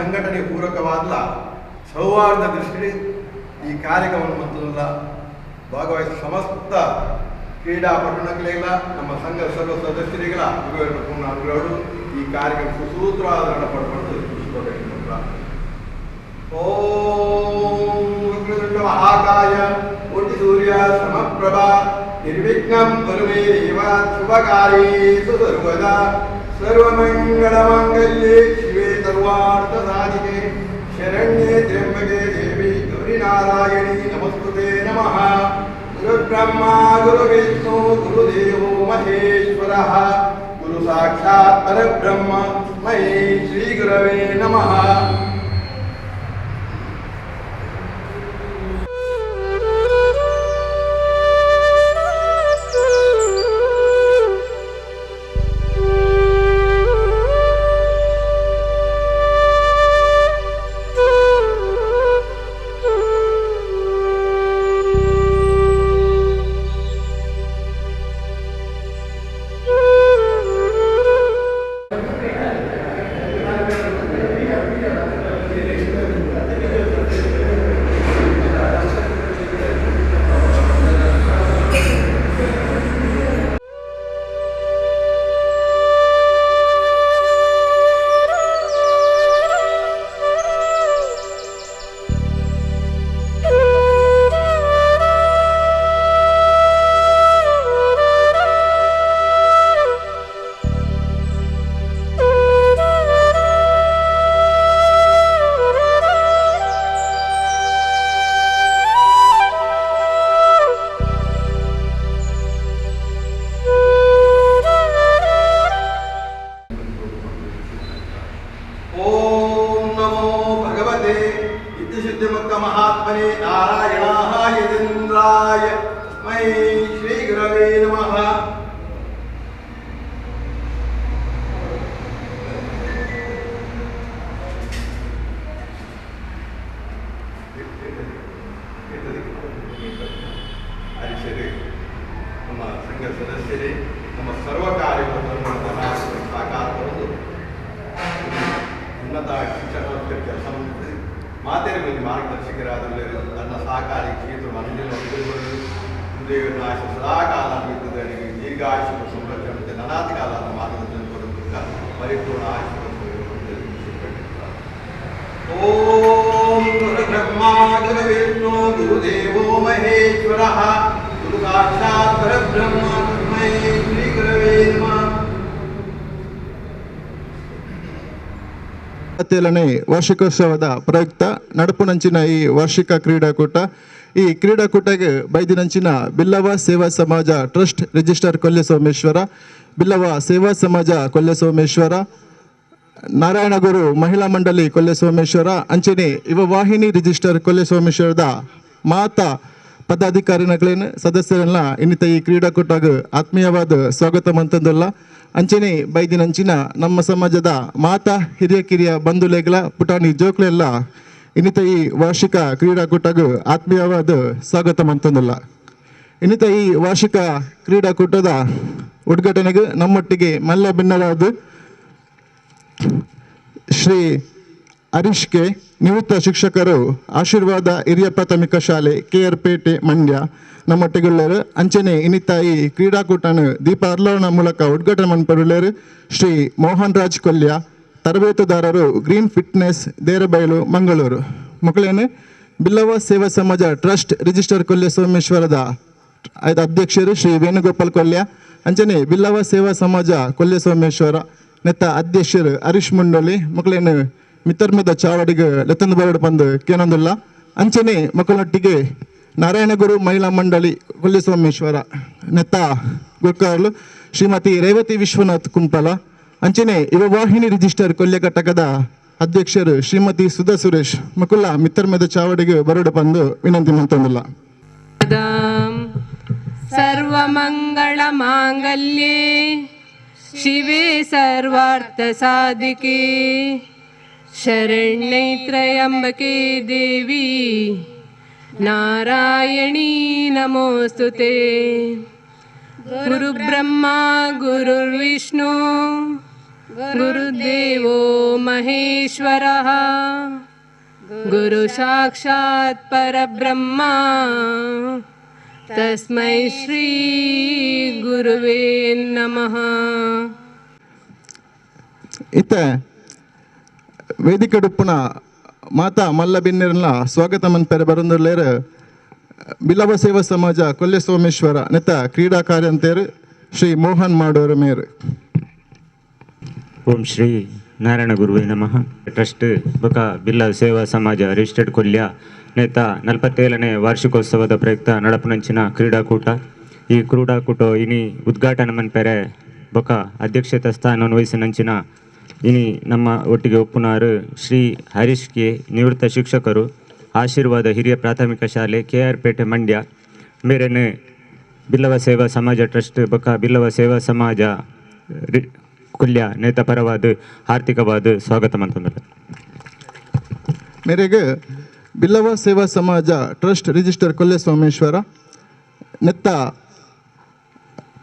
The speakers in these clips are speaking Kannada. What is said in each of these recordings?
ಸಂಘಟನೆ ಪೂರಕವಾದ ಸೌಹಾರ್ದ ದೃಷ್ಟಿ ಈ ಕಾರ್ಯಕ್ರಮವನ್ನು ಮತ್ತೊಂದು ಭಾಗವಹಿಸಿದ ಸಮಸ್ತ ಕ್ರೀಡಾಪಟುಗಳಿಗೆಲ್ಲ ನಮ್ಮ ಸಂಘದ ಸರ್ವ ಸದಸ್ಯರಿಗೆಲ್ಲ ಪೂರ್ಣ ಅನುಗ್ರಹಗಳು. ಈ ಕಾರ್ಯಕ್ರಮ ಸುಸೂತ್ರವಾದ ಪಡ್ಕೊಂಡು ವಕ್ರತುಂಡ ಮಹಾಕಾಯ ಕೋಟಿ ಸೂರ್ಯ ಸಮಪ್ರಭಾ ನಿರ್ವಿಘ್ನಂ ಕುರು ಮೇ ದೇವ ಶುಭಕಾರ್ಯೇಷು ಸರ್ವದಾ. ಸರ್ವಮಂಗಳಮಾಂಗಲ್ಯೆ ಶಿವೆ ಸರ್ವಾರ್ಥ ಸಾಧಿಕೆ ಶರಣ್ಯೆ ತ್ರ್ಯಂಬಕೆ ದೇವಿ ಗೌರಿ ನಾರಾಯಣಿ ನಮಸ್ತುತೆ ನಮಃ ಗುರುಬ್ರಹ್ಮ ಗುರುವಿಷ್ಣು ಗುರುದೇವೋ ಮಹೇಶ್ವರಃ ಗುರು ಸಾಕ್ಷಾತ್ ಪರಬ್ರಹ್ಮ ಇಪ್ಪತ್ತೇಳನೇ ವಾರ್ಷಿಕೋತ್ಸವದ ಪ್ರಯುಕ್ತ ನಡುಪುನಂಚಿನ ಈ ವಾರ್ಷಿಕ ಕ್ರೀಡಾಕೂಟ. ಈ ಕ್ರೀಡಾಕೂಟಕ್ಕೆ ಬೈದಿನಂಚಿನ ಬಿಲ್ಲವ ಸೇವಾ ಸಮಾಜ ಟ್ರಸ್ಟ್ ರಿಜಿಸ್ಟರ್ ಕೊಲ್ಲೆ ಸೋಮೇಶ್ವರ ಬಿಲ್ಲವ ಸೇವಾ ಸಮಾಜ ಕೊಲ್ಲೆ ಸೋಮೇಶ್ವರ ನಾರಾಯಣಗುರು ಮಹಿಳಾ ಮಂಡಳಿ ಕೊಲ್ಲೆ ಸೋಮೇಶ್ವರ ಅಂಚನೆ ಯುವ ವಾಹಿನಿ ರಿಜಿಸ್ಟರ್ ಕೊಲ್ಲೆ ಸೋಮೇಶ್ವರದ ಮಾತಾ ಪದಾಧಿಕಾರಿಗಳೇನು ಸದಸ್ಯರೆಲ್ಲ ಇನ್ನಿತ ಈ ಕ್ರೀಡಾಕೂಟಗೆ ಆತ್ಮೀಯವಾದ ಸ್ವಾಗತ ಮಂತಂದಲ್ಲ. ಅಂಚನೆ ಬೈದಿನಂಚಿನ ನಮ್ಮ ಸಮಾಜದ ಮಾತಾ ಹಿರಿಯ ಕಿರಿಯ ಬಂಧುಲೆಗಳ ಪುಟಾಣಿ ಜೋಕ್ಲೆಲ್ಲ ಇನ್ನಿತ ಈ ವಾರ್ಷಿಕ ಕ್ರೀಡಾಕೂಟಗೂ ಆತ್ಮೀಯವಾದ ಸ್ವಾಗತ ಮಂತಂದಲ್ಲ ಇನ್ನಿತ ಈ ವಾರ್ಷಿಕ ಕ್ರೀಡಾಕೂಟದ ಉದ್ಘಾಟನೆಗೂ ನಮ್ಮೊಟ್ಟಿಗೆ ಮಲ್ಲ ಭಿನ್ನರಾದ ಶ್ರೀ ಹರೀಶ್ ಕೆ ನಿವೃತ್ತ ಶಿಕ್ಷಕರು ಆಶೀರ್ವಾದ ಹಿರಿಯ ಪ್ರಾಥಮಿಕ ಶಾಲೆ ಕೆ ಆರ್ ಪೇಟೆ ಮಂಡ್ಯ ನಮ್ಮೊಟ್ಟಿಗುಳ್ಳರು ಅಂಚನೆ ಈ ಕ್ರೀಡಾಕೂಟನ ದೀಪ ಅರ್ಲೋಣ ಮೂಲಕ ಉದ್ಘಾಟನೆ ಮಾಡಿಕೊಳ್ಳರು ಶ್ರೀ ಮೋಹನ್ ರಾಜ್ ಕೊಲ್ಯ ತರಬೇತುದಾರರು ಗ್ರೀನ್ ಫಿಟ್ನೆಸ್ ದೇರಬೈಲು ಮಂಗಳೂರು. ಮಕ್ಕಳೇನು ಬಿಲ್ಲವ ಸೇವಾ ಸಮಾಜ ಟ್ರಸ್ಟ್ ರಿಜಿಸ್ಟರ್ ಕೊಲ್ಯ ಸೋಮೇಶ್ವರದ ಆಯ್ತು ಅಧ್ಯಕ್ಷರು ಶ್ರೀ ವೇಣುಗೋಪಾಲ್ ಕೊಲ್ಯ ಅಂಚನೆ ಬಿಲ್ಲವ ಸೇವಾ ಸಮಾಜ ಕೊಲ್ಯ ಸೋಮೇಶ್ವರ ನೆತ್ತ ಅಧ್ಯಕ್ಷರು ಹರೀಶ್ ಮುಂಡೋಳಿ ಮಕ್ಕಳೇನು ಮಿತರ್ಮದ ಚಾವಡಿಗೆ ಲೆತ್ತಂದು ಬರಡು ಬಂದು ಕೇನೊಂದಿಲ್ಲ. ಅಂಚನೆ ಮಕ್ಕಳೊಟ್ಟಿಗೆ ನಾರಾಯಣಗುರು ಮಹಿಳಾ ಮಂಡಳಿ ಹುಲ್ಲಿಸ್ವಾಮೇಶ್ವರ, ನೆತ್ತ ಗೊಕ್ಕರ್ಲು ಶ್ರೀಮತಿ ರೇವತಿ ವಿಶ್ವನಾಥ್ ಕುಂಪಲ ಅಂಚನೆ ಯುವವಾಹಿನಿ ರಿಜಿಸ್ಟರ್ ಕೊಲ್ಯ ಘಟಕದ ಅಧ್ಯಕ್ಷರು ಶ್ರೀಮತಿ ಸುಧಾ ಸುರೇಶ್, ಮಕುಲ ಮಿತ್ರ ಮೇದ ಚಾವಡಿಗೆ ಬರೋಡ ಬಂದು ವಿನಂತಿ ನಿಂತೊಂದುಲ್ಲ ಸರ್ವ ಮಂಗಳ ಮಾಂಗಲ್ಯೇ, ಶಿವೇ ಸರ್ವಾರ್ಥ ಸಾಧಿಕೆ ಶರಣ್ಯ ತ್ರಯಂಬಕೆ ದೇವಿ. नारायणी नमोऽस्तु ते गुरुब्रह्मा गुरुर्विष्णु गुरुदेवो महेश्वरः गुरुसाक्षात् परब्रह्मा तस्मै श्रीगुरुवे नमः ಇತ್ತ ವೇದಿಕೆ ಡುಪ್ಪುನ ಮಾತಾ ಮಲ್ಲ ಬಿನ್ನಿರಲ್ಲ ಸ್ವಾಗತ ಮನ್ಪೆರೆ ಬರಂದುಲ್ಲೇರು ಬಿಲವ ಸೇವಾ ಸಮಾಜ ಕೊಲ್ಲೆ ಸೋಮೇಶ್ವರ ನೆತ್ತ ಕ್ರೀಡಾ ಕಾರ್ಯಂತೇರು, ಶ್ರೀ ಮೋಹನ್ ಮಾಡೋರ ಮೇರು. ಓಂ ಶ್ರೀ ನಾರಾಯಣ ಗುರುವೇ ನಮಃ. ಟ್ರಸ್ಟ್ ಬೊಕ ಬಿಲ್ಲ ಸೇವಾ ಸಮಾಜ, ರಿಜಿಸ್ಟರ್ಡ್ ಕೊಲ್ಯ, ನೇತ ನಲವತ್ತೇಳನೇ ವಾರ್ಷಿಕೋತ್ಸವದ ಪ್ರಯುಕ್ತ ನಡಪುನಂಚಿನ ಕ್ರೀಡಾಕೂಟ. ಈ ಕ್ರೀಡಾಕೂಟ ಇನಿ ಉದ್ಘಾಟನೆ ಮನ್ಪೆರೆ ಬೊಕ ಅಧ್ಯಕ್ಷತೆ ಸ್ಥಾನವನ್ನು ವಹಿಸಿನಂಚಿನ ಇನಿ ನಮ್ಮ ಒಟ್ಟಿಗೆ ಒಪ್ಪುನಾರು ಶ್ರೀ ಹರೀಶ್ ಕೆ ನಿವೃತ್ತ ಶಿಕ್ಷಕರು, ಆಶೀರ್ವಾದ ಹಿರಿಯ ಪ್ರಾಥಮಿಕ ಶಾಲೆ ಕೆ ಆರ್ ಪೇಟೆ ಮಂಡ್ಯ, ಮೇರೆನೆ ಬಿಲ್ಲವ ಸೇವಾ ಸಮಾಜ ಟ್ರಸ್ಟ್ ಬಕ ಬಿಲ್ಲವ ಸೇವಾ ಸಮಾಜ ಕುಲ್ಯ ನೇತ ಪರವಾದ ಆರ್ಥಿಕವಾದ ಸ್ವಾಗತ ಮಂತಂದ್ರೆ. ಮೇರೆಗೆ ಬಿಲ್ಲವ ಸೇವಾ ಸಮಾಜ ಟ್ರಸ್ಟ್ ರಿಜಿಸ್ಟರ್ ಕೊಲ್ಲೆ ಸೋಮೇಶ್ವರ ನೆತ್ತ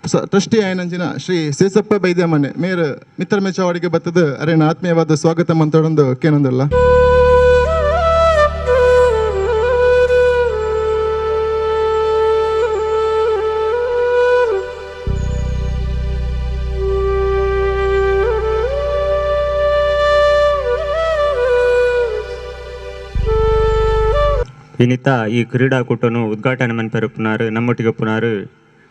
ಟ್ರಸ್ಟಿ ಆಯನಂಜಿನ ಶ್ರೀ ಸೇಸಪ್ಪ ಬೈದ್ಯಮನೆ ಮೇರ್ ಮಿತ್ರ ಮೆಚಾವಡಿಗೆ ಬತ್ತದ ಅರೇನ ಆತ್ಮೀಯವಾದ ಸ್ವಾಗತ ಮಂತೊಡೊಂದು ಕೇನೊಂದಲ್ಲ ವಿನಿತಾ ಈ ಕ್ರೀಡಾಕೂಟನು ಉದ್ಘಾಟನೆ ಮನ್ಪೆರಪುನಾರು ನಮ್ಮೊಟ್ಟಿಗೆ ಪುನಾರು.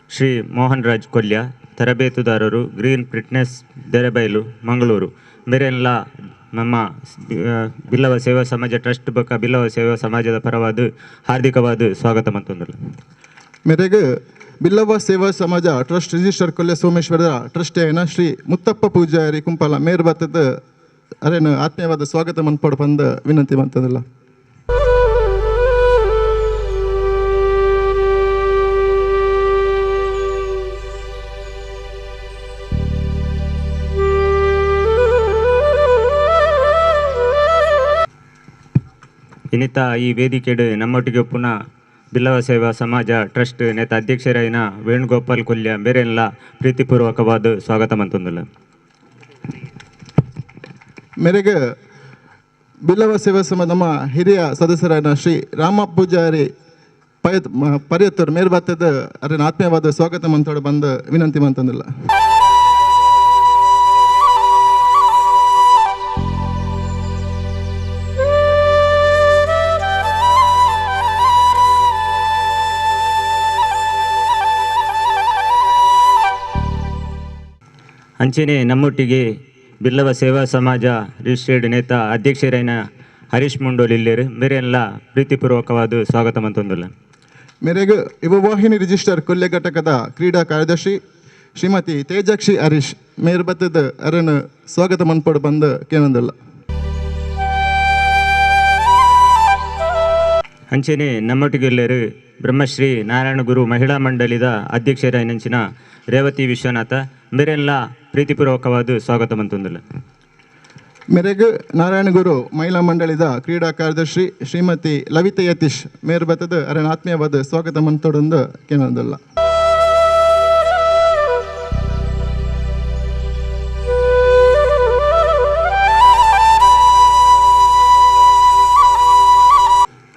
ಶ್ರೀ ಮೋಹನ್ ರಾಜ್ ಕೊಲ್ಯ, ತರಬೇತುದಾರರು ಗ್ರೀನ್ ಫಿಟ್ನೆಸ್, ದೆರೆಬೈಲು, ಮಂಗಳೂರು. ಬೇರೆಲ್ಲ ನಮ್ಮ ಬಿಲ್ಲವ ಸೇವಾ ಸಮಾಜ ಟ್ರಸ್ಟ್ ಬಕ್ಕ ಬಿಲ್ಲವ ಸೇವಾ ಸಮಾಜದ ಪರವಾದ ಹಾರ್ದಿಕವಾದ ಸ್ವಾಗತ ಮತ್ತೊಂದಲ್ಲ ಮೇರೆಗೆ ಬಿಲ್ಲವ ಸೇವಾ ಸಮಾಜ ಟ್ರಸ್ಟ್ ರಿಜಿಸ್ಟರ್ ಕೊಲ್ಯ ಸೋಮೇಶ್ವರದ ಏನ ಶ್ರೀ ಮುತ್ತಪ್ಪ ಪೂಜಾರಿ ಕುಂಪಲ ಮೇರ್ಬತ್ತದ ಅರೇನು ಆತ್ಮೀಯವಾದ ಸ್ವಾಗತ ಮನ್ಪಡ್ ಬಂದ ವಿನಂತಿ ಮಂತದಲ್ಲ ಇನ್ನಿತ ಈ ವೇದಿಕೆಡ್ ನಮ್ಮೊಟ್ಟಿಗೆ ಪುನಃ ಬಿಲ್ಲವ ಸೇವಾ ಸಮಾಜ ಟ್ರಸ್ಟ್ ನೇತ ಅಧ್ಯಕ್ಷರಾಯಿನ ವೇಣುಗೋಪಾಲ್ ಕೊಲ್ಯ ಬೇರೆಲ್ಲ ಪ್ರೀತಿಪೂರ್ವಕವಾದ ಸ್ವಾಗತ ಮಂತಂದುಲ್ಲ ಮೇರೆಗೆ ಬಿಲ್ಲವ ಸೇವಾ ಸಮಾಜ ನಮ್ಮ ಹಿರಿಯ ಸದಸ್ಯರಾದ ಶ್ರೀ ರಾಮ ಪೂಜಾರಿ ಪಯತ್ ಪರಿಯತ್ತರು ಬತ್ತದ ಅರೇನು ಆತ್ಮೀಯವಾದ ಸ್ವಾಗತ ಮಂತೋಡು ಬಂದು ವಿನಂತಿ ಮಂತಂದಿಲ್ಲ ಅಂಚೆನೆ ನಮ್ಮೊಟ್ಟಿಗೆ ಬಿಲ್ಲವ ಸೇವಾ ಸಮಾಜ ರಿಜಿಸ್ಟ್ರೇಡ್ ನೇತ ಅಧ್ಯಕ್ಷರೈನ ಹರೀಶ್ ಮುಂಡೋಲ್ ಇಲ್ಲೇರು. ಮೇರೆಲ್ಲ ಪ್ರೀತಿಪೂರ್ವಕವಾದ ಸ್ವಾಗತ ಮಂತಂದುಲ್ಲ ಮೇರೆಗೆ ಯುವವಾಹಿನಿ ರಿಜಿಸ್ಟರ್ ಕೊಲ್ಲೆ ಘಟಕದ ಕ್ರೀಡಾ ಕಾರ್ಯದರ್ಶಿ ಶ್ರೀಮತಿ ತೇಜಕ್ಷಿ ಹರೀಶ್ ಮೇರು ಬತ್ತದ ಅರನ್ನು ಸ್ವಾಗತ ಮನ್ಪಡು ಬಂದ ಕೇನೊಂದಲ್ಲ. ಅಂಚೆನೆ ನಮ್ಮೊಟ್ಟಿಗೆ ಎಲ್ಲರೂ ಬ್ರಹ್ಮಶ್ರೀ ನಾರಾಯಣ ಗುರು ಮಹಿಳಾ ಮಂಡಳಿದ ನೆಂಚಿನ ರೇವತಿ ವಿಶ್ವನಾಥ. ಬೇರೆಲ್ಲ ಪ್ರೀತಿಪೂರ್ವಕವಾದ ಸ್ವಾಗತ ಮಂತಂದುಲ್ಲ ನಾರಾಯಣ ಗುರು ಮಹಿಳಾ ಮಂಡಳಿದ ಕ್ರೀಡಾ ಕಾರ್ಯದರ್ಶಿ ಶ್ರೀಮತಿ ಲವಿತ ಯತೀಶ್ ಮೇರ್ ಬತ್ತದ ಅರಣ ಆತ್ಮೀಯವಾದ ಸ್ವಾಗತ ಮಂತೊಡೊಂದು ಕೇಳೋದಿಲ್ಲ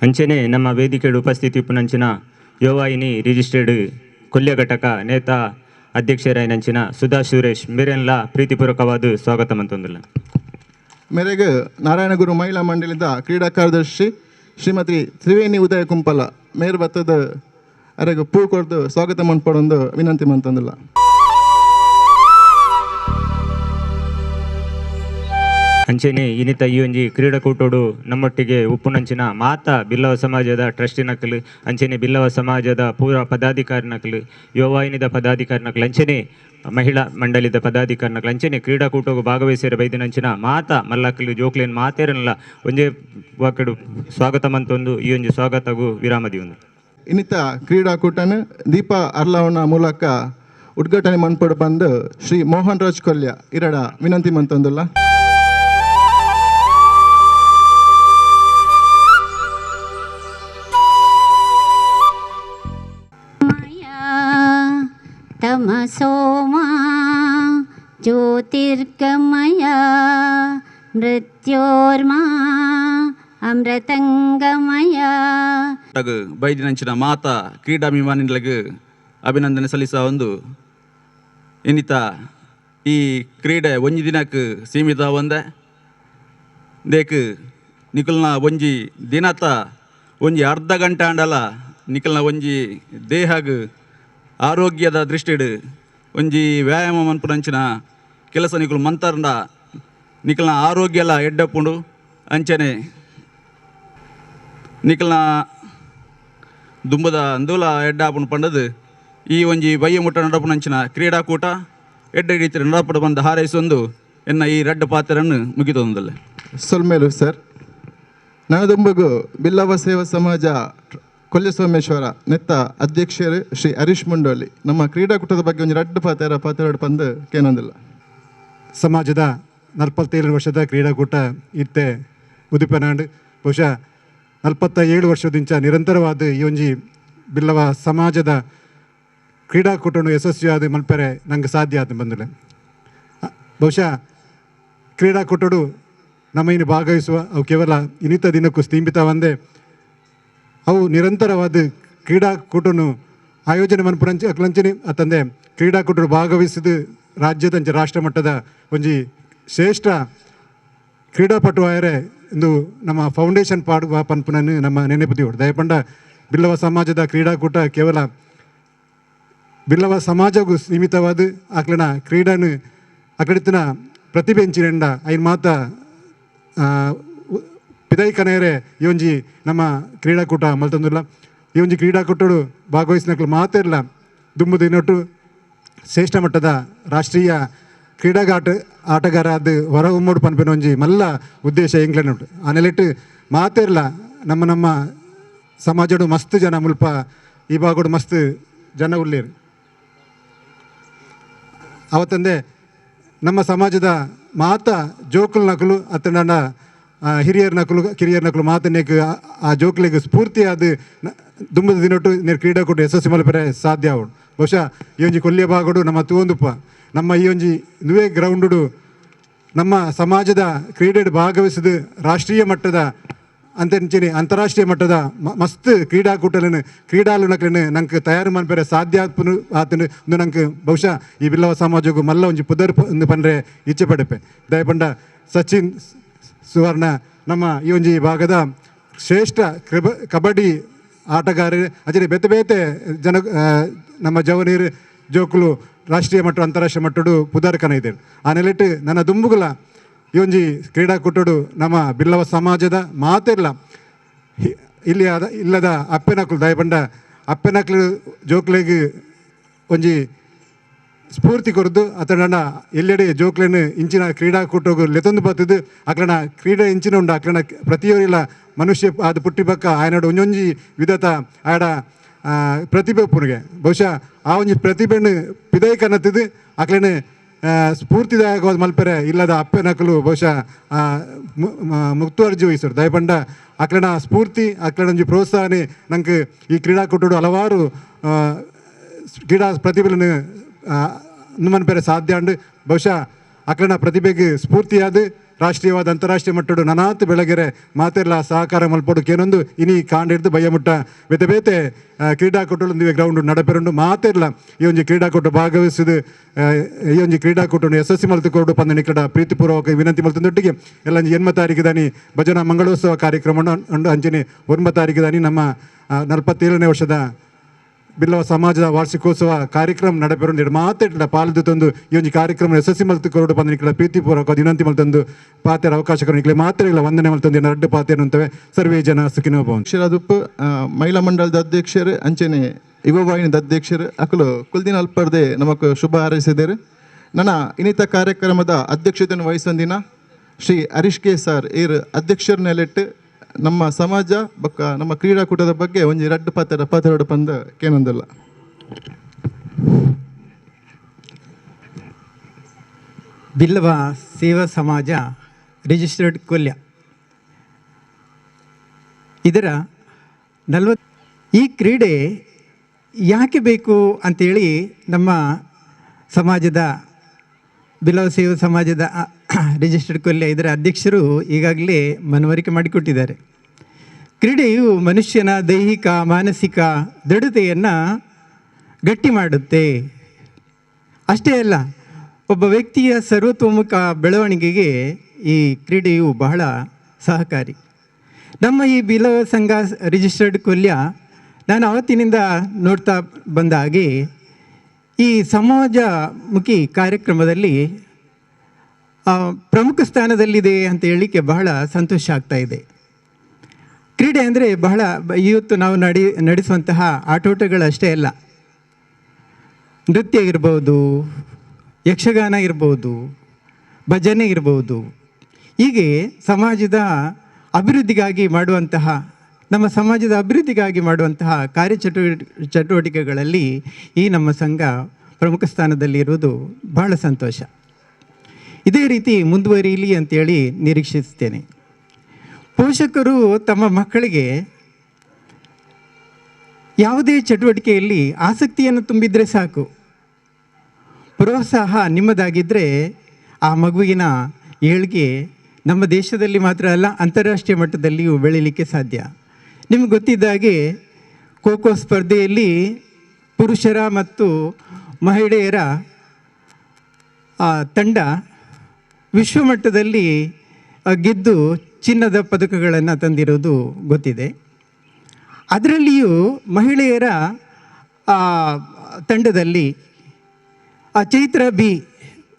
ಅಂಚೆನೆ ನಮ್ಮ ವೇದಿಕೆಯ ಉಪಸ್ಥಿತಿ ಪುನಂಚಿನ ಯೋವಾಯಿನಿ ರಿಜಿಸ್ಟರ್ಡ್ ಕೊಲ್ಯ ಘಟಕ ನೇತ ಅಧ್ಯಕ್ಷರಾಯಿನಂಚಿನ ಸುಧಾ ಸುರೇಶ್ ಮೇರೆಲ್ಲ ಪ್ರೀತಿಪೂರ್ವಕವಾದ ಸ್ವಾಗತ ಮಂತೊಂದಿಲ್ಲ. ಮೇರೆಗೆ ನಾರಾಯಣಗುರು ಮಹಿಳಾ ಮಂಡಳಿದ ಕ್ರೀಡಾ ಕಾರ್ಯದರ್ಶಿ ಶ್ರೀಮತಿ ತ್ರಿವೇಣಿ ಉದಯ ಕುಂಪಲ ಮೇರ್ ಬತ್ತದ ಅರೆಗೆ ಪೂ ಕೊಡ್ದು ಸ್ವಾಗತ ಮಂಟ್ಪಡೊಂದು ವಿನಂತಿ ಮಂತಂದಿಲ್ಲ. ಅಂಚೆನೆ ಇನಿತ ಈ ಒಂಜಿ ಕ್ರೀಡಾಕೂಟೋಡು ನಮ್ಮೊಟ್ಟಿಗೆ ಉಪ್ಪುನಂಚಿನ ಮಾತ ಬಿಲ್ಲವ ಸಮಾಜದ ಟ್ರಸ್ಟಿನಕಲು ಅಂಚೆನೆ ಬಿಲ್ಲವ ಸಮಾಜದ ಪೂರ ಪದಾಧಿಕಾರಿನಕಲು ಯುವವಾಹಿನಿದ ಪದಾಧಿಕಾರಿನಕಲು ಅಂಚೆನೆ ಮಹಿಳಾ ಮಂಡಳಿದ ಪದಾಧಿಕಾರಿನಕಲು ಅಂಚೆನೆ ಕ್ರೀಡಾಕೂಟವು ಭಾಗವಹಿಸಿರ ಬೈದಿನಂಚಿನ ಮಾತ ಮಲ್ಲಕಲು ಜೋಕ್ಲೇನ್ ಮಾತೇರನಲ್ಲ, ಒಂಜೇ ವಾಕಡು ಸ್ವಾಗತ ಮಂತೊಂದು ಈ ಒಂದು ಸ್ವಾಗತಗೂ ವಿರಾಮದಿ ಒಂದು ಇನ್ನಿತ ಕ್ರೀಡಾಕೂಟನ ದೀಪ ಅರ್ಲವನ ಮೂಲಕ ಉದ್ಘಾಟನೆ ಮನ್ಪಡು ಬಂದು ಶ್ರೀ ಮೋಹನ್ ರಾಜ್ ಕೊಲ್ಯ, ಇರಡ ವಿನಂತಿ ಮಂತಂದಿಲ್ಲ तमसोमा ज्योतिर्गमय मृत्योर्मा अमृतङ्गमय ಟಾಗ್ ಬೈದಿನಂಚಿನ ಮಾತ ಕ್ರೀಡಾಭಿಮಾನಿಗಳಿಗೆ ಅಭಿನಂದನೆ ಸಲ್ಲಿಸ ಒಂದು ಇನ್ನಿತ ಈ ಕ್ರೀಡೆ ಒಂಜಿ ದಿನಕ್ಕೆ ಸೀಮಿತ ಒಂದೆ ದೇಕ್ ನಿಕಲ್ನ ಒಂಜಿ ದಿನತ ಒಂಜಿ ಅರ್ಧ ಗಂಟೆ ಅಂಡಲ ನಿಕಲ್ನ ಒಂಜಿ ದೇಹಗ್ ಆರೋಗ್ಯದ ದೃಷ್ಟಿಡ್ ಒಂಜಿ ವ್ಯಾಯಾಮ ಮನ್ಪುನಂಚಿನ ಕೆಲಸ ನಿಕುಲು ಮಂತರ್ಂಡ ಆರೋಗ್ಯ ಆರೋಗ್ಯಲ ಎಡ್ಡಪ್ಪುಂಡು. ಅಂಚನೆ ನಿಕಲ್ನ ದುಂಬದ ಅಂದುಲ ಎಡ್ಡಾಪುಂಡು ಪಂಡದು. ಈ ಒಂಜಿ ಬಯ್ಯ ಮುಟ್ಟ ನಡಪುನಂಚಿನ ಕ್ರೀಡಾಕೂಟ ಎಡ್ಡ ರೀತಿ ನಡಪಡು ಬಂದ ಹಾರೈಸೊಂದು ಎನ್ನ ಈ ರೆಡ್ಡ ಪಾತ್ರನ್ನು ಮುಗಿತೊಂದಲ್ಲ. ಸೊಲ್ಮೇಲು ಸರ್. ನಳದುಂಬಗು ಬಿಲ್ಲವ ಸೇವಾ ಸಮಾಜ ಕೊಲ್ಯ ಸೋಮೇಶ್ವರ, ನೆತ್ತ ಅಧ್ಯಕ್ಷರು ಶ್ರೀ ಹರೀಶ್ ಮುಂಡೋಲಿ. ನಮ್ಮ ಕ್ರೀಡಾಕೂಟದ ಬಗ್ಗೆ ಒಂದು ರಡ್ಡು ಪಾತೆರ ಪಾತ್ರ ಪಂದ್ ಕೇನೊಂದಿಲ್ಲ ಸಮಾಜದ ನಲ್ವತ್ತೇಳು ವರ್ಷದ ಕ್ರೀಡಾಕೂಟ ಇತ್ತೆ ಉದಿಪನಾಂಡ್ ಬಹುಶಃ ನಲ್ವತ್ತ ಏಳು ವರ್ಷದಿಂಚ ನಿರಂತರವಾದ ಈ ಒಂಜಿ ಬಿಲ್ಲವ ಸಮಾಜದ ಕ್ರೀಡಾಕೂಟನು ಯಶಸ್ವಿಯಾದ ಮಲ್ಪರೆ ನಂಗೆ ಸಾಧ್ಯ ಆದ ಬಂದಿಲ್ಲ. ಬಹುಶಃ ಕ್ರೀಡಾಕೂಟಡು ನಮ್ಮ ಇನ್ನು ಭಾಗವಹಿಸುವ ಅವು ಕೇವಲ ಇನ್ನಿತ ದಿನಕ್ಕೂ ಸೀಮಿತ ಒಂದೇ ಅವು ನಿರಂತರವಾದ ಕ್ರೀಡಾಕೂಟನು ಆಯೋಜನೆ ಮನಪುರಂಚ ಅಕ್ಲಂಚನೆ ಅತ್ತಂದೆ ಕ್ರೀಡಾಕೂಟರು ಭಾಗವಹಿಸಿದ ರಾಜ್ಯದಂಚ ರಾಷ್ಟ್ರ ಮಟ್ಟದ ಒಂಜಿ ಶ್ರೇಷ್ಠ ಕ್ರೀಡಾಪಟು ಆಯರೆ ಇಂದು ನಮ್ಮ ಫೌಂಡೇಶನ್ ಪಾಡು ಪನ್ಪುನನ್ನು ನಮ್ಮ ನೆನಪುದಿಯೋಡು. ದಯಪಂಡ ಬಿಲ್ಲವ ಸಮಾಜದ ಕ್ರೀಡಾಕೂಟ ಕೇವಲ ಬಿಲ್ಲವ ಸಮಾಜಗೂ ಸೀಮಿತವಾದ ಆಕ್ಲನ ಕ್ರೀಡಾನು ಅಕಡಿತಿನ ಪ್ರತಿಭೆ ಹೆಂಚಿನೆಂಡ ಐನ್ ಮಾತ ಆ, ಉ- ಪಿದೈ ಕನೆಯರೆ ಈ ಒಂಜಿ ನಮ್ಮ ಕ್ರೀಡಾಕೂಟ ಮಲ್ತಂದಿಲ್ಲ ಈ ಒಂಜಿ ಕ್ರೀಡಾಕೂಟಡು ಭಾಗವಹಿಸಿನಕ್ಲು ಮಾತಿರಲ್ಲ ದುಂಬು ದಿನೊಟ್ಟು ಶ್ರೇಷ್ಠ ಮಟ್ಟದ ರಾಷ್ಟ್ರೀಯ ಕ್ರೀಡಾಗಾಟ ಆಟಗಾರ ಅದು ಹೊರ ಪನ್ಪಿನ ಒಂಜಿ ಮಲ್ಲ ಉದ್ದೇಶ ಇಂಗ್ಲೆಂಡ್ ಉಂಟು ಆ ನೆಲೆಟ್ಟು ಮಾತಿರಲ್ಲ ನಮ್ಮ ನಮ್ಮ ಸಮಾಜಡು ಮಸ್ತ್ ಜನ ಮುಲ್ಪ ಈ ಭಾಗಡು ಮಸ್ತ್ ಜನ ಉಳ್ಳೇರು ಅವತ್ತಂದೆ ನಮ್ಮ ಸಮಾಜದ ಮಾತ ಜೋಕುಲ್ ನಕಲು ಅತ್ತನ ಹಿರಿಯರ್ ನಕಲು ಕಿರಿಯರ ನಕಲು ಮಾತನೇಕ್ ಆ ಜೋಕ್ಲಿಗೆ ಸ್ಫೂರ್ತಿ ಅದು ದುಂಬದ ದಿನೊಟ್ಟು ನೇರ್ ಕ್ರೀಡಾಕೂಟ ಯಶಸ್ವಿ ಮಲ್ಪರೆ ಸಾಧ್ಯ ಅವಳು. ಬಹುಶಃ ಈ ಒಂಜಿ ಕೊಲ್ಲಿಯ ಭಾಗಡು ನಮ್ಮ ತೂವೊಂದುಪ್ಪ ನಮ್ಮ ಈ ಒಂಜಿ ನುವೆ ಗ್ರೌಂಡುಡು ನಮ್ಮ ಸಮಾಜದ ಕ್ರೀಡೆಡ್ ಭಾಗವಹಿಸಿದ ರಾಷ್ಟ್ರೀಯ ಮಟ್ಟದ ಅಂತೆಂಚಿನಿ ಅಂತಾರಾಷ್ಟ್ರೀಯ ಮಟ್ಟದ ಮಸ್ತ್ ಕ್ರೀಡಾಕೂಟలను ಕ್ರೀಡಾಲು ನಕ್ಲೆನು ನಂಗೆ ತಯಾರು ಮನ್ಪೆರೆ ಸಾಧ್ಯ ಆತನು ನಂಗೆ ಬಹುಶಃ ಈ ಬಿಲ್ಲವ ಸಮಾಜಕ್ಕೂ ಮಲ್ಲ ಒಂಜಿ ಪುದರ್ ಪನ್ರೆ ಇಚ್ಛೆ ಪಡಪೆ. ದಯಪಂಡ ಸಚಿನ್ ಸುವರ್ಣ, ನಮ್ಮ ಈ ಭಾಗದ ಶ್ರೇಷ್ಠ ಕ್ರಿಬ ಕಬಡ್ಡಿ ಆಟಗಾರರು ಅಜರಿ ಬೇತೆ ಬೇತೆ ಜನ ನಮ್ಮ ಜವನೀರ್ ಜೋಕುಲು ರಾಷ್ಟ್ರೀಯ ಮಟ್ಟ ಅಂತಾರಾಷ್ಟ್ರೀಯ ಮಟ್ಟಡು ಪುದಾರ್ಕನ ಇದೆ. ಆ ನೆಲೆಟ್ಟು ನನ್ನ ದುಂಬುಗುಲ ಈ ಒಂಜಿ ಕ್ರೀಡಾಕೂಟಡು ನಮ್ಮ ಬಿಲ್ಲವ ಸಮಾಜದ ಮಾತಿಲ್ಲ. ಇಲ್ಲಿ ಅದ ಇಲ್ಲದ ಅಪ್ಪೆನಕ್ಲು ದಯಪಂಡ ಅಪ್ಪೆನಕ್ಲು ಜೋಕ್ಲೆಗೆ ಒಂಜಿ ಸ್ಫೂರ್ತಿ ಕೊರದು ಅತನ ಎಲ್ಲೆಡೆ ಜೋಕ್ಲೆನ್ ಇಂಚಿನ ಕ್ರೀಡಾಕೂಟಗು ಲೆತೊಂದು ಬತ್ತದು ಅಕ್ಲನ ಕ್ರೀಡೆ ಇಂಚಿನ ಉಂಡು ಅಕ್ಲನ ಪ್ರತಿಯೊರಿಲ್ಲ ಮನುಷ್ಯ ಅದು ಪುಟ್ಟಿ ಪಕ್ಕ ಆಯನಡು ಒಂಜೊಂಜಿ ವಿಧತ ಆಯ್ಡ ಪ್ರತಿಭೆ ಪುನಗೆ. ಬಹುಶಃ ಆ ಒಂಜಿ ಪ್ರತಿಭೆನ್ ಪಿದೈ ಕನ್ನತ್ತಿದ್ದು ಅಕ್ಲೆನ್ ಸ್ಫೂರ್ತಿದಾಯಕವಾದ ಮಲ್ಪೆರೆ ಇಲ್ಲದ ಅಪ್ಪೆನಕಲು ಬಹುಶಃ ಮುಕ್ತವರ್ಜಿ ವಹಿಸರು. ದಯಪಂಡ ಅಕ್ಲನ ಸ್ಫೂರ್ತಿ ಅಕ್ಲನ ಒಂಜಿ ಪ್ರೋತ್ಸಾಹನೆ ನಂಗೆ ಈ ಕ್ರೀಡಾಕೂಟಡು ಹಲವಾರು ಕ್ರೀಡಾ ಪ್ರತಿಭೆಗಳನ್ನು ಮನ್ ಪೇರೆ ಸಾಧ್ಯ ಅಂಡ್ ಬಹುಶಃ ಅಕ್ಲನ ಪ್ರತಿಭೆಗೆ ಸ್ಫೂರ್ತಿಯಾದ ರಾಷ್ಟ್ರೀಯವಾದ ಅಂತಾರಾಷ್ಟ್ರೀಯ ಮಟ್ಟಡು ನನಾತ್ ಬೆಳಗೆರೆ ಮಾತೆಲ್ಲ ಸಹಕಾರ ಮಲ್ಪಡು ಕೇನೊಂದು ಇನಿ ಕಾಂಡಿಡ್ದು ಬಯ್ಯಮುಟ್ಟ ಬೇತೆ ಬೇತೆ ಆ, ಕ್ರೀಡಾಕೂಟಗಳು ಒಂದಿವೆ ಗ್ರೌಂಡ್ ನಡಪೆರಂಡು ಮಾತೆಲ್ಲ ಈ ಒಂಜಿ ಕ್ರೀಡಾಕೂಟ ಭಾಗವಹಿಸಿದ ಈ ಒಂಜಿ ಕ್ರೀಡಾಕೂಟವನ್ನು ಯಶಸ್ವಿ ಮಲ್ತುಕೊಂಡು ಪಂದ ನಿಕಟ ಪ್ರೀತಿಪೂರ್ವಕ ವಿನಂತಿ ಮಲ್ತೊಂದೊಟ್ಟಿಗೆ ಎಲ್ಲ ಎನ್ಮ ತಾರೀಕು ದಾನಿ ಭಜನಾ ಮಂಗಳೋತ್ಸವ ಕಾರ್ಯಕ್ರಮ ಅಂಡು ಅಂಚನೆ ಒಂಬ ತಾರೀಕು ದಾನಿ ನಮ್ಮ ನಲವತ್ತೇಳನೇ ವರ್ಷದ ಬಿಲ್ಲವ ಸಮಾಜದ ವಾರ್ಷಿಕೋತ್ಸವ ಕಾರ್ಯಕ್ರಮ ನಡಪೆರೊಂದು ಮಾತೆಡ್ಲ ಪಾಲ್ದು ತಂದು ಈ ಒಂದು ಕಾರ್ಯಕ್ರಮ ಯಶಸ್ವಿ ಮಲ್ತು ಕೊರಡು ಬಂದ ನಿಕ್ಲ ಪ್ರೀತಿಪೂರ್ವಕ ವಿನಂತಿ ಮಲ್ತಂದು ಪಾತ್ರ ಅವಕಾಶ ನಿಕ್ಲೆ ಮಾತ್ರ ಇಲ್ಲ ವಂದನೆ ಮಲ್ತಂದು ಎರಡು ಪಾತ್ರ ಅಂತವೆ ಸರ್ವೇ ಜನ ಸುಖಿನೋ ಆ, ಮಹಿಳಾ ಮಂಡಲದ ಅಧ್ಯಕ್ಷರು ಅಂಚನೆ ಯುವ ವಾಹಿನಿದ ಅಧ್ಯಕ್ಷರು ಅಕಲು ಕುಲ್ದಿನ ಅಲ್ಪರ್ದೆ ನಮಕ್ ಶುಭ ಹಾರೈಸಿದ್ದಾರೆ. ನನ್ನ ಇನ್ನಿತ ಕಾರ್ಯಕ್ರಮದ ಅಧ್ಯಕ್ಷತೆಯನ್ನು ವಹಿಸೊಂದಿನ ಶ್ರೀ ಹರೀಶ್ ಕೆ ಸರ್ ಏರ್ ಅಧ್ಯಕ್ಷರ ನೆಲೆಟ್ಟು ನಮ್ಮ ಸಮಾಜ, ಬಕ್ಕ ನಮ್ಮ ಕ್ರೀಡಾಕೂಟದ ಬಗ್ಗೆ ಒಂಜಿ ರಡ್ಡು ಪಾತ್ರ ಪಾತ್ರ ಪಂದ ಕೇನಂದಲ್ಲ? ಬಿಲ್ಲವ ಸೇವಾ ಸಮಾಜ ರಿಜಿಸ್ಟರ್ಡ್ ಕೊಲ್ಯ. ಇದರ ನಲ್ವತ್ ಈ ಕ್ರೀಡೆ ಯಾಕೆ ಬೇಕು ಅಂತೇಳಿ ನಮ್ಮ ಸಮಾಜದ ಬಿಲ್ಲವ ಸೇವಾ ಸಮಾಜದ ರಿಜಿಸ್ಟರ್ಡ್ ಕೊಲ್ಯ ಇದರ ಅಧ್ಯಕ್ಷರು ಈಗಾಗಲೇ ಮನವರಿಕೆ ಮಾಡಿಕೊಟ್ಟಿದ್ದಾರೆ. ಕ್ರೀಡೆಯು ಮನುಷ್ಯನ ದೈಹಿಕ, ಮಾನಸಿಕ ದೃಢತೆಯನ್ನು ಗಟ್ಟಿ ಮಾಡುತ್ತೆ. ಅಷ್ಟೇ ಅಲ್ಲ, ಒಬ್ಬ ವ್ಯಕ್ತಿಯ ಸರ್ವತೋಮುಖ ಬೆಳವಣಿಗೆಗೆ ಈ ಕ್ರೀಡೆಯು ಬಹಳ ಸಹಕಾರಿ. ನಮ್ಮ ಈ ಬಿಲವ ಸಂಘ ರಿಜಿಸ್ಟರ್ಡ್ ಕೊಲ್ಯ ನಾನು ಅವತ್ತಿನಿಂದ ನೋಡ್ತಾ ಬಂದ ಹಾಗೆ ಈ ಸಮಾಜಮುಖಿ ಕಾರ್ಯಕ್ರಮದಲ್ಲಿ ಪ್ರಮುಖ ಸ್ಥಾನದಲ್ಲಿದೆ ಅಂತ ಹೇಳಲಿಕ್ಕೆ ಬಹಳ ಸಂತೋಷ ಆಗ್ತಾ ಇದೆ. ಕ್ರೀಡೆ ಅಂದರೆ ಬಹಳ ಇವತ್ತು ನಾವು ನಡಿ, ನಡೆಸುವಂತಹ ಆಟೋಟಗಳಷ್ಟೇ ಅಲ್ಲ. ನೃತ್ಯ ಇರ್ಬೋದು, ಯಕ್ಷಗಾನ ಇರ್ಬೋದು, ಭಜನೆ ಇರ್ಬೋದು, ಹೀಗೆ ಸಮಾಜದ ಅಭಿವೃದ್ಧಿಗಾಗಿ ಮಾಡುವಂತಹ, ನಮ್ಮ ಸಮಾಜದ ಅಭಿವೃದ್ಧಿಗಾಗಿ ಮಾಡುವಂತಹ ಕಾರ್ಯಚಟು ಚಟುವಟಿಕೆಗಳಲ್ಲಿ ಈ ನಮ್ಮ ಸಂಘ ಪ್ರಮುಖ ಸ್ಥಾನದಲ್ಲಿರುವುದು ಬಹಳ ಸಂತೋಷ. ಇದೇ ರೀತಿ ಮುಂದುವರಿಯಲಿ ಅಂತೇಳಿ ನಿರೀಕ್ಷಿಸ್ತೇನೆ ಪೋಷಕರು ತಮ್ಮ ಮಕ್ಕಳಿಗೆ ಯಾವುದೇ ಚಟುವಟಿಕೆಯಲ್ಲಿ ಆಸಕ್ತಿಯನ್ನು ತುಂಬಿದರೆ ಸಾಕು. ಪ್ರೋತ್ಸಾಹ ನಿಮ್ಮದಾಗಿದ್ದರೆ ಆ ಮಗುವಿನ ಏಳ್ಗೆ ನಮ್ಮ ದೇಶದಲ್ಲಿ ಮಾತ್ರ ಅಲ್ಲ, ಅಂತಾರಾಷ್ಟ್ರೀಯ ಮಟ್ಟದಲ್ಲಿಯೂ ಬೆಳೀಲಿಕ್ಕೆ ಸಾಧ್ಯ. ನಿಮ್ಗೆ ಗೊತ್ತಿದ್ದ ಹಾಗೆ ಖೋ ಖೋ ಸ್ಪರ್ಧೆಯಲ್ಲಿ ಪುರುಷರ ಮತ್ತು ಮಹಿಳೆಯರ ತಂಡ ವಿಶ್ವಮಟ್ಟದಲ್ಲಿ ಗೆದ್ದು ಚಿನ್ನದ ಪದಕಗಳನ್ನು ತಂದಿರೋದು ಗೊತ್ತಿದೆ. ಅದರಲ್ಲಿಯೂ ಮಹಿಳೆಯರ ತಂಡದಲ್ಲಿ ಚೈತ್ರ ಬಿ,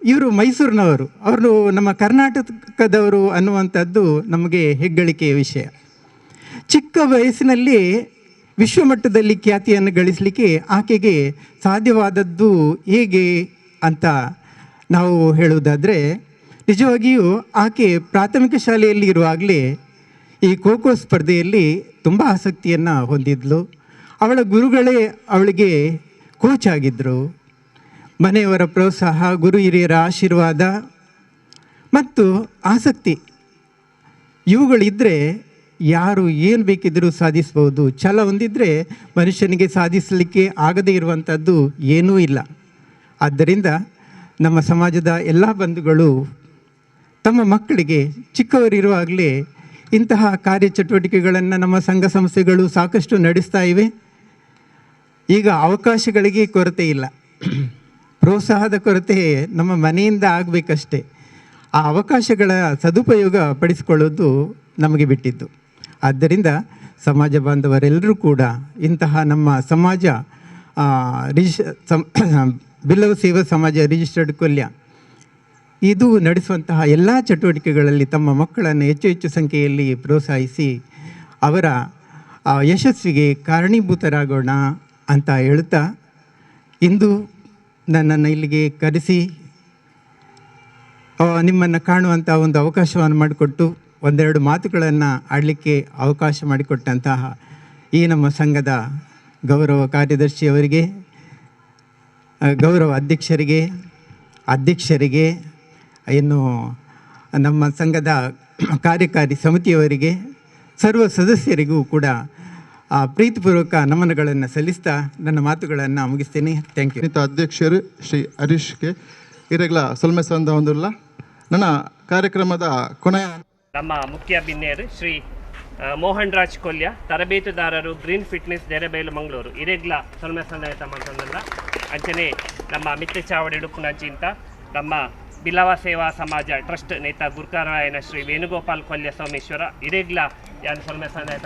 ಇವರು ಮೈಸೂರಿನವರು. ಅವರು ನಮ್ಮ ಕರ್ನಾಟಕದವರು ಅನ್ನುವಂಥದ್ದು ನಮಗೆ ಹೆಗ್ಗಳಿಕೆಯ ವಿಷಯ. ಚಿಕ್ಕ ವಯಸ್ಸಿನಲ್ಲಿ ವಿಶ್ವಮಟ್ಟದಲ್ಲಿ ಖ್ಯಾತಿಯನ್ನು ಗಳಿಸಲಿಕ್ಕೆ ಆಕೆಗೆ ಸಾಧ್ಯವಾದದ್ದು ಹೇಗೆ ಅಂತ ನಾವು ಹೇಳುವುದಾದರೆ ನಿಜವಾಗಿಯೂ ಆಕೆ ಪ್ರಾಥಮಿಕ ಶಾಲೆಯಲ್ಲಿ ಇರುವಾಗಲೇ ಈ ಖೋ ಸ್ಪರ್ಧೆಯಲ್ಲಿ ತುಂಬ ಆಸಕ್ತಿಯನ್ನು ಹೊಂದಿದ್ಲು. ಅವಳ ಗುರುಗಳೇ ಅವಳಿಗೆ ಕೋಚ್ ಆಗಿದ್ದರು ಮನೆಯವರ ಪ್ರೋತ್ಸಾಹ, ಗುರು ಹಿರಿಯರ ಆಶೀರ್ವಾದ ಮತ್ತು ಆಸಕ್ತಿ. ಇವುಗಳಿದ್ದರೆ ಯಾರು ಏನು ಬೇಕಿದ್ದರೂ ಸಾಧಿಸ್ಬೋದು. ಛಲ ಹೊಂದಿದ್ದರೆ ಮನುಷ್ಯನಿಗೆ ಸಾಧಿಸಲಿಕ್ಕೆ ಆಗದೇ ಇರುವಂಥದ್ದು ಏನೂ ಇಲ್ಲ. ಆದ್ದರಿಂದ ನಮ್ಮ ಸಮಾಜದ ಎಲ್ಲ ಬಂಧುಗಳು ತಮ್ಮ ಮಕ್ಕಳಿಗೆ, ಚಿಕ್ಕವರಿರುವಾಗಲೇ ಇಂತಹ ಕಾರ್ಯಚಟುವಟಿಕೆಗಳನ್ನು ನಮ್ಮ ಸಂಘ ಸಂಸ್ಥೆಗಳು ಸಾಕಷ್ಟು ನಡೆಸ್ತಾ ಇವೆ. ಈಗ ಅವಕಾಶಗಳಿಗೆ ಕೊರತೆ ಇಲ್ಲ. ಪ್ರೋತ್ಸಾಹದ ಕೊರತೆ ನಮ್ಮ ಮನೆಯಿಂದ ಆಗಬೇಕಷ್ಟೇ. ಆ ಅವಕಾಶಗಳ ಸದುಪಯೋಗ ಪಡಿಸಿಕೊಳ್ಳೋದು ನಮಗೆ ಬಿಟ್ಟಿದ್ದು. ಆದ್ದರಿಂದ ಸಮಾಜ ಬಾಂಧವರೆಲ್ಲರೂ ಕೂಡ ಇಂತಹ ನಮ್ಮ ಸಮಾಜ ರಿಜಿಸ್ ಸಂ, ಬಿಲ್ಲವ ಸೇವಾ ಸಮಾಜ ರಿಜಿಸ್ಟರ್ಡ್ ಕೊಲ್ಯ ಇದು ನಡೆಸುವಂತಹ ಎಲ್ಲ ಚಟುವಟಿಕೆಗಳಲ್ಲಿ ತಮ್ಮ ಮಕ್ಕಳನ್ನು ಹೆಚ್ಚು ಹೆಚ್ಚು ಸಂಖ್ಯೆಯಲ್ಲಿ ಪ್ರೋತ್ಸಾಹಿಸಿ ಅವರ ಯಶಸ್ಸಿಗೆ ಕಾರಣೀಭೂತರಾಗೋಣ ಅಂತ ಹೇಳ್ತಾ ಇಂದು ನನ್ನನ್ನು ಇಲ್ಲಿಗೆ ಕರೆಸಿ ನಿಮ್ಮನ್ನು ಕಾಣುವಂಥ ಒಂದು ಅವಕಾಶವನ್ನು ಮಾಡಿಕೊಟ್ಟು ಒಂದೆರಡು ಮಾತುಗಳನ್ನು ಆಡಲಿಕ್ಕೆ ಅವಕಾಶ ಮಾಡಿಕೊಟ್ಟಂತಹ ಈ ನಮ್ಮ ಸಂಘದ ಗೌರವ ಕಾರ್ಯದರ್ಶಿಯವರಿಗೆ ಗೌರವ ಅಧ್ಯಕ್ಷರಿಗೆ ಅಧ್ಯಕ್ಷರಿಗೆ ಇನ್ನು ನಮ್ಮ ಸಂಘದ ಕಾರ್ಯಕಾರಿ ಸಮಿತಿಯವರಿಗೆ ಸರ್ವ ಸದಸ್ಯರಿಗೂ ಕೂಡ ಆ, ಪ್ರೀತಿಪೂರ್ವಕ ನಮನಗಳನ್ನು ಸಲ್ಲಿಸ್ತಾ ನನ್ನ ಮಾತುಗಳನ್ನು ಮುಗಿಸ್ತೀನಿ. ಥ್ಯಾಂಕ್ ಯು ಅಧ್ಯಕ್ಷರು ಶ್ರೀ ಹರೀಶ್ಗೆ ಇರಗ್ಲ ಸೊಲ್ಮೆ ಸಂದ ಹೊಂದಿಲ್ಲ ನನ್ನ ಕಾರ್ಯಕ್ರಮದ ಕೊನೆಯ ನಮ್ಮ ಮುಖ್ಯ ಬಿನ್ನೇರು ಶ್ರೀ ಮೋಹನ್ ರಾಜ್ ಕೊಲ್ಯ ತರಬೇತುದಾರರು ಗ್ರೀನ್ ಫಿಟ್ನೆಸ್ ದೇರಬೇಲು ಮಂಗಳೂರು. ಇರೆಗ್ಲ ಸೊಲ್ಮೆ ಸಂದಾಯತ ಮಾಡ್ತಂದಲ್ಲ ಅಂಚನೆ ನಮ್ಮ ಮಿತ್ರ ಚಾವಡಿ ಉಡುಪುನಂಚಿಂತ ನಮ್ಮ ಬಿಲವ ಸೇವಾ ಸಮಾಜ, ಟ್ರಸ್ಟ್ ನೇತ ಗುರುಕಾರಾಯಣ ಶ್ರೀ ವೇಣುಗೋಪಾಲ್ ಕೊಲ್ಯ ಸೋಮೇಶ್ವರ ಇರೇಗ್ಲ ಯಾನ್ ಸೊಲ್ಮೆ ಸಂದಾಯತ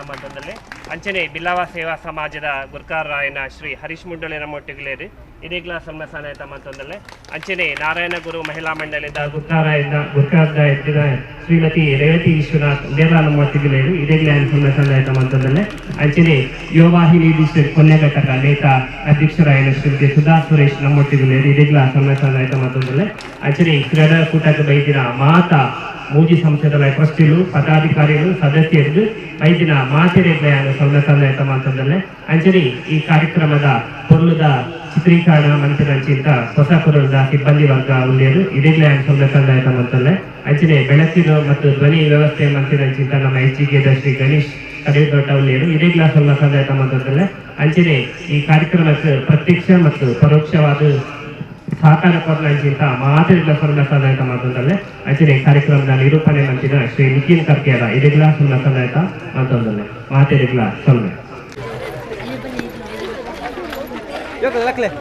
ಅಂಚನೆ ಬಿಲವ ಸೇವಾ ಸಮಾಜದ ಗುರುಕಾರಾಯಣ ಶ್ರೀ ಹರೀಶ್ ಮುಂಡಳಿ ನಮ್ಮೊಟ್ಟಿಗೆ ಇದೇಗ್ಲ ಸೊಲ್ಮೆ ಸಂದಾಯತ ಮಾಡ್ತಂದಲ್ಲೇ ಅಂಚನೆ ನಾರಾಯಣ ಗುರು ಮಹಿಳಾ ಮಂಡಳಿಯಿಂದ ಗುರುಕಾರಾಯಿಂದ ಗುರುಕಾರದ ಎತ್ತಿದ ಶ್ರೀಮತಿ ರೇವತಿ ವಿಶ್ವನಾಥ್ ದೇವರ ನಮ್ಮೊಟ್ಟಿಗೆ ಇದೇಗ್ಲ ಸಂದಾಯತ ಮಾಡ್ತಂದಲ್ಲೇ ಅಂಚನೆ ಯುವವಾಹಿನಿ ಡಿಸ್ಟ್ರಿಕ್ಟ್ ಕೊನೆಘಟಕ ನೇತ ಅಧ್ಯಕ್ಷರಾಯನ ಶ್ರೀಮತಿ ಸುಧಾ ಸುರೇಶ್ ನಮ್ಮೊಟ್ಟಿಗಳೇನು ಇದೇ ಕ್ಲಾಸ್ ಸೊಲ್ಮೆ ಸಂದಾಯತ ಮಾಡ್ತಂದಲ್ಲೇ ಅಂಚನೆ ಕ್ರೀಡಾಕೂಟಕ್ಕೆ ಬೈದಿನ ಮಾತಾ ಮೂಜಿ ಸಂಸ್ಥೆಗಳ ಟ್ರಸ್ಟಿಲು ಪದಾಧಿಕಾರಿಗಳು ಸದಸ್ಯರು ಐದಿನ ಮಾತೆರೆಗ್ಲೆಯನ್ನು ಸೌಲಭ್ಯ ಮಾತಂದಲ್ಲೇ ಅಂಜಲಿ ಈ ಕಾರ್ಯಕ್ರಮದ ಪೊರ್ಲುದ ಚಿತ್ರೀಕರಣ ಅಂಚಿಂತ ಹೊಸ ಕುರುಳದ ಸಿಬ್ಬಂದಿ ವರ್ಗ ಉಳ್ಳೇರು ಇದೇ ಸೌಲಭ್ಯ ಮಂತಲ್ಲೇ ಅಂಚನೆ ಬೆಳಕಿನ ಮತ್ತು ಧ್ವನಿ ವ್ಯವಸ್ಥೆ ಮಂತ್ರಿನಂಚಿಂತ ನಮ್ಮ ಎಚ್ ಜಿಗೆ ಶ್ರೀ ಗಣೇಶ್ ಕಡೆದೊಡ್ಡ ಉಳ್ಳೇರು ಸೊಲ್ಲ ಸೌಲಭ್ಯ ಮಂತಲ್ಲೇ ಅಂಚನೆ ಈ ಕಾರ್ಯಕ್ರಮಕ್ಕೆ ಪ್ರತ್ಯಕ್ಷ ಮತ್ತು ಪರೋಕ್ಷವಾದ ಸಹಕಾರ ಕೊರಲಂಚಿಂತ ಮಾತಿರಿಗಳ ಸೊಲ್ಲ ಸದಾಯಕ ಮಾತೊಂದಲ್ಲೇ ಅಂಚನೆ ಕಾರ್ಯಕ್ರಮದ ನಿರೂಪಣೆ ಮಂತಿನ ಶ್ರೀ ನಿತಿನ್ ಕರ್ಕೇರ ಇದೆಲ್ಲ ಸೊಲ್ಲ ಸದಾಯಕ ಮಾತೊಂದಲ್ಲೇ ಮಾತಿರಿಗ್ಲಾ ಸೊನ್ನೆ Yok, lakle.